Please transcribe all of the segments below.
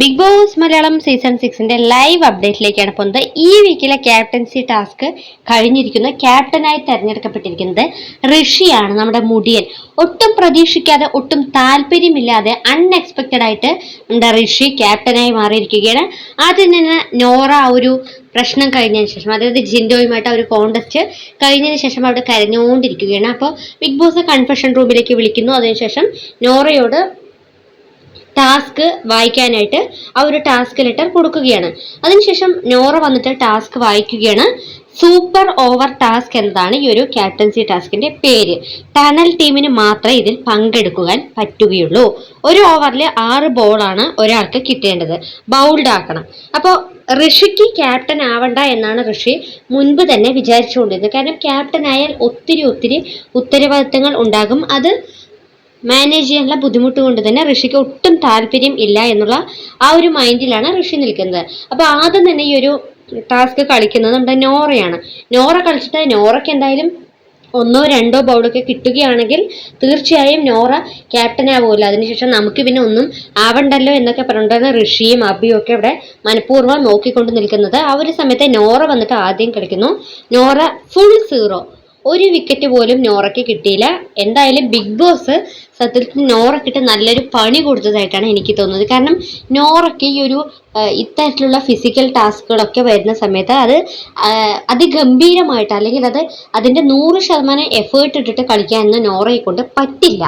Big boss Malayalam season സിക്സിന്റെ live അപ്ഡേറ്റിലേക്കാണ് പോകുന്നത്. ഈ വീക്കിലെ ക്യാപ്റ്റൻസി ടാസ്ക് കഴിഞ്ഞിരിക്കുന്നു. ക്യാപ്റ്റനായി തെരഞ്ഞെടുക്കപ്പെട്ടിരിക്കുന്നത് ഋഷിയാണ് നമ്മുടെ മുടിയൻ. ഒട്ടും പ്രതീക്ഷിക്കാതെ ഒട്ടും താല്പര്യമില്ലാതെ അൺഎക്സ്പെക്റ്റഡ് ആയിട്ട് നമ്മുടെ ഋഷി ക്യാപ്റ്റനായി മാറിയിരിക്കുകയാണ്. ആദ്യം തന്നെ നോറ ഒരു പ്രശ്നം കഴിഞ്ഞതിന് ശേഷം അതായത് ജിൻഡോയുമായിട്ട് ഒരു കോണ്ടസ്റ്റ് കഴിഞ്ഞതിന് ശേഷം അവിടെ കരഞ്ഞുകൊണ്ടിരിക്കുകയാണ്. അപ്പോൾ ബിഗ് ബോസ് കൺഫെഷൻ റൂമിലേക്ക് വിളിക്കുന്നു. അതിനുശേഷം നോറയോട് ടാസ്ക് വായിക്കാനായിട്ട് ആ ഒരു ടാസ്ക് ലെറ്റർ കൊടുക്കുകയാണ്. അതിനുശേഷം നോറ വന്നിട്ട് ടാസ്ക് വായിക്കുകയാണ്. സൂപ്പർ ഓവർ ടാസ്ക് എന്നതാണ് ഈ ഒരു ക്യാപ്റ്റൻസി ടാസ്കിന്റെ പേര്. ടണൽ ടീമിന് മാത്രമേ ഇതിൽ പങ്കെടുക്കുവാൻ പറ്റുകയുള്ളൂ. ഒരു ഓവറിൽ ആറ് ബോളാണ് ഒരാൾക്ക് കിട്ടേണ്ടത്. ബൗൾഡ് ആക്കണം. അപ്പോൾ ഋഷിക്ക് ക്യാപ്റ്റൻ ആവണ്ട എന്നാണ് ഋഷി മുൻപ് തന്നെ വിചാരിച്ചുകൊണ്ടിരുന്നത്. കാരണം ക്യാപ്റ്റൻ ആയാൽ ഒത്തിരി ഒത്തിരി ഉത്തരവാദിത്തങ്ങൾ ഉണ്ടാകും. അത് മാനേജ് ചെയ്യാനുള്ള ബുദ്ധിമുട്ട് കൊണ്ട് തന്നെ ഋഷിക്ക് ഒട്ടും താല്പര്യം ഇല്ല എന്നുള്ള ആ ഒരു മൈൻഡിലാണ് ഋഷി നിൽക്കുന്നത്. അപ്പോൾ ആദ്യം തന്നെ ഈ ഒരു ടാസ്ക് കളിക്കുന്നത് നമ്മുടെ നോറയാണ്. നോറ കളിച്ചിട്ട് നോറയ്ക്ക് എന്തായാലും ഒന്നോ രണ്ടോ ബൗളൊക്കെ കിട്ടുകയാണെങ്കിൽ തീർച്ചയായും നോറ ക്യാപ്റ്റൻ ആവുമല്ലോ. അതിനുശേഷം നമുക്ക് പിന്നെ ഒന്നും ആവണ്ടല്ലോ എന്നൊക്കെ പറഞ്ഞിട്ടാണ് ഋഷിയും അബിയും ഒക്കെ ഇവിടെ മനഃപൂർവം നോക്കിക്കൊണ്ട് നിൽക്കുന്നത്. ആ ഒരു സമയത്ത് നോറ വന്നിട്ട് ആദ്യം കളിക്കുന്നു. നോറ ഫുൾ സീറോ ഒരു വിക്കറ്റ് പോലും നോറയ്ക്ക് കിട്ടിയില്ല. എന്തായാലും ബിഗ് ബോസ് സത്യത്തിൽ നോറക്കിട്ട് നല്ലൊരു പണി കൊടുത്തതായിട്ടാണ് എനിക്ക് തോന്നുന്നത്. കാരണം നോറയ്ക്ക് ഈ ഒരു ഇത്തരത്തിലുള്ള ഫിസിക്കൽ ടാസ്കുകളൊക്കെ വരുന്ന സമയത്ത് അത് അതിഗംഭീരമായിട്ട് അല്ലെങ്കിൽ അത് അതിന്റെ നൂറ് ശതമാനം എഫേർട്ട് ഇട്ടിട്ട് കളിക്കാൻ എന്ന് നോറയെ കൊണ്ട് പറ്റില്ല.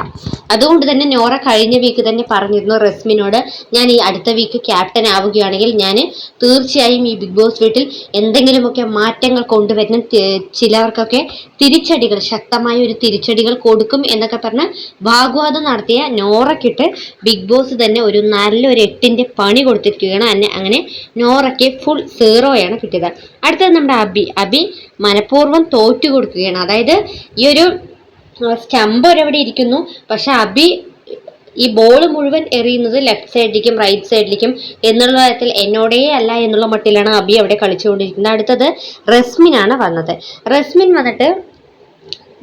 അതുകൊണ്ട് തന്നെ നോറ കഴിഞ്ഞ വീക്ക് തന്നെ പറഞ്ഞിരുന്നു റസ്മിനോട് ഞാൻ ഈ അടുത്ത വീക്ക് ക്യാപ്റ്റൻ ആവുകയാണെങ്കിൽ ഞാൻ തീർച്ചയായും ഈ ബിഗ് ബോസ് വീട്ടിൽ എന്തെങ്കിലുമൊക്കെ മാറ്റങ്ങൾ കൊണ്ടുവരുന്ന ചിലർക്കൊക്കെ തിരിച്ചടികൾ ശക്തമായ ഒരു തിരിച്ചടികൾ കൊടുക്കും എന്നൊക്കെ പറഞ്ഞ് ഭാഗവാദം നടത്തിയ നോറയ്ക്കിട്ട് ബിഗ് ബോസ് തന്നെ ഒരു നല്ലൊരു എട്ടിന്റെ പണി കൊടുത്തിരിക്കുകയാണ്. അന്നെ അങ്ങനെ നോറയ്ക്ക് ഫുൾ സീറോയാണ് കിട്ടിയത്. അടുത്തത് നമ്മുടെ അബി. അബി മനഃപൂർവം തോറ്റു കൊടുക്കുകയാണ്. അതായത് ഈ ഒരു സ്റ്റമ്പ് ഒരവിടെ ഇരിക്കുന്നു. പക്ഷെ അബി ഈ ബോൾ മുഴുവൻ എറിയുന്നത് ലെഫ്റ്റ് സൈഡിലേക്കും റൈറ്റ് സൈഡിലേക്കും എന്നുള്ള തരത്തിൽ എന്നോടേ അല്ല എന്നുള്ള മട്ടിലാണ് അബി അവിടെ കളിച്ചുകൊണ്ടിരിക്കുന്നത്. അടുത്തത് റസ്മിനാണ് വന്നത്. റസ്മിൻ വന്നിട്ട്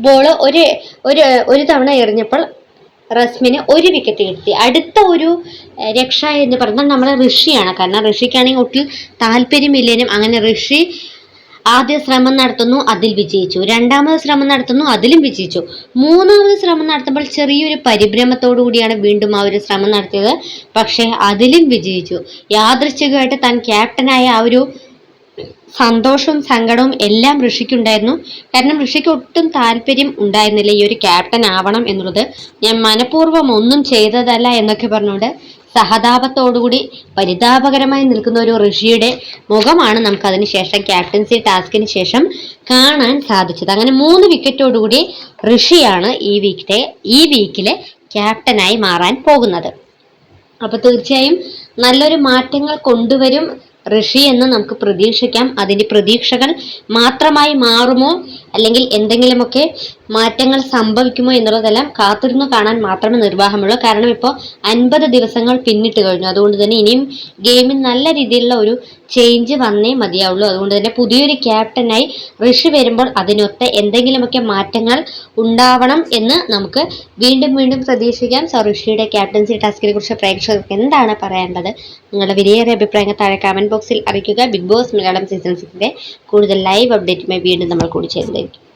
ബോൾ ഒരു ഒരു ഒരു തവണ എറിഞ്ഞപ്പോൾ റസ്മിന് ഒരു വിക്കറ്റ് കിട്ടി. അടുത്ത ഒരു രക്ഷ എന്ന് പറഞ്ഞാൽ നമ്മളെ ഋഷിയാണ്. കാരണം ഋഷിക്കാണെങ്കിൽ ഒട്ടിൽ താല്പര്യമില്ലേനും അങ്ങനെ ഋഷി ആദ്യ ശ്രമം നടത്തുന്നു അതിൽ വിജയിച്ചു. രണ്ടാമത് ശ്രമം നടത്തുന്നു അതിലും വിജയിച്ചു. മൂന്നാമത് ശ്രമം നടത്തുമ്പോൾ ചെറിയൊരു പരിഭ്രമത്തോടു കൂടിയാണ് വീണ്ടും ആ ഒരു ശ്രമം നടത്തിയത്. പക്ഷേ അതിലും വിജയിച്ചു. യാദൃശ്ചികമായിട്ട് താൻ ക്യാപ്റ്റനായ ആ ഒരു സന്തോഷവും സങ്കടവും എല്ലാം ഋഷിക്കുണ്ടായിരുന്നു. കാരണം ഋഷിക്ക് ഒട്ടും താല്പര്യം ഉണ്ടായിരുന്നില്ല. ഈ ഒരു ക്യാപ്റ്റൻ ആവണം എന്നുള്ളത്. ഞാൻ മനഃപൂർവം ഒന്നും ചെയ്തതല്ല എന്നൊക്കെ പറഞ്ഞുകൊണ്ട് സഹതാപത്തോടുകൂടി പരിതാപകരമായി നിൽക്കുന്ന ഒരു ഋഷിയുടെ മുഖമാണ് നമുക്ക് അതിന് ശേഷം ക്യാപ്റ്റൻസി ടാസ്കിന് ശേഷം കാണാൻ സാധിച്ചത്. അങ്ങനെ മൂന്ന് വിക്കറ്റോടുകൂടി ഋഷിയാണ് ഈ വീക്കിലെ ഈ വീക്കിലെ ക്യാപ്റ്റനായി മാറാൻ പോകുന്നത്. അപ്പോൾ തീർച്ചയായും നല്ലൊരു മാറ്റങ്ങൾ കൊണ്ടുവരും ഋഷി എന്ന് നമുക്ക് പ്രതീക്ഷിക്കാം. അതിന്റെ പ്രതീക്ഷകൾ മാത്രമായി മാറുമോ? അല്ലെങ്കിൽ എന്തെങ്കിലുമൊക്കെ മാറ്റങ്ങൾ സംഭവിക്കുമോ എന്നുള്ളതെല്ലാം കാത്തിരുന്നു കാണാൻ മാത്രമേ നിർവാഹമുള്ളൂ. കാരണം ഇപ്പോൾ അൻപത് ദിവസങ്ങൾ പിന്നിട്ട് കഴിഞ്ഞു. അതുകൊണ്ട് തന്നെ ഇനിയും ഗെയിമിൽ നല്ല രീതിയിലുള്ള ഒരു ചേഞ്ച് വന്നേ മതിയാവുള്ളൂ. അതുകൊണ്ട് തന്നെ പുതിയൊരു ക്യാപ്റ്റനായി ഋഷി വരുമ്പോൾ അതിനൊത്ത എന്തെങ്കിലുമൊക്കെ മാറ്റങ്ങൾ ഉണ്ടാവണം എന്ന് നമുക്ക് വീണ്ടും വീണ്ടും പ്രതീക്ഷിക്കാം. സോ ഋഷിയുടെ ക്യാപ്റ്റൻസി ടാസ്കിനെ കുറിച്ച് പ്രേക്ഷകർക്ക് എന്താണ് പറയേണ്ടത്? നിങ്ങളുടെ വിലയേറെ അഭിപ്രായങ്ങൾ താഴെ കമന്റ് ബോക്സിൽ അറിയിക്കുക. ബിഗ് ബോസ് മലയാളം സീസൺ സിക്സിന്റെ കൂടുതൽ ലൈവ് അപ്ഡേറ്റുമായി വീണ്ടും നമ്മൾ കൂടി ചേരുന്നതായിരിക്കും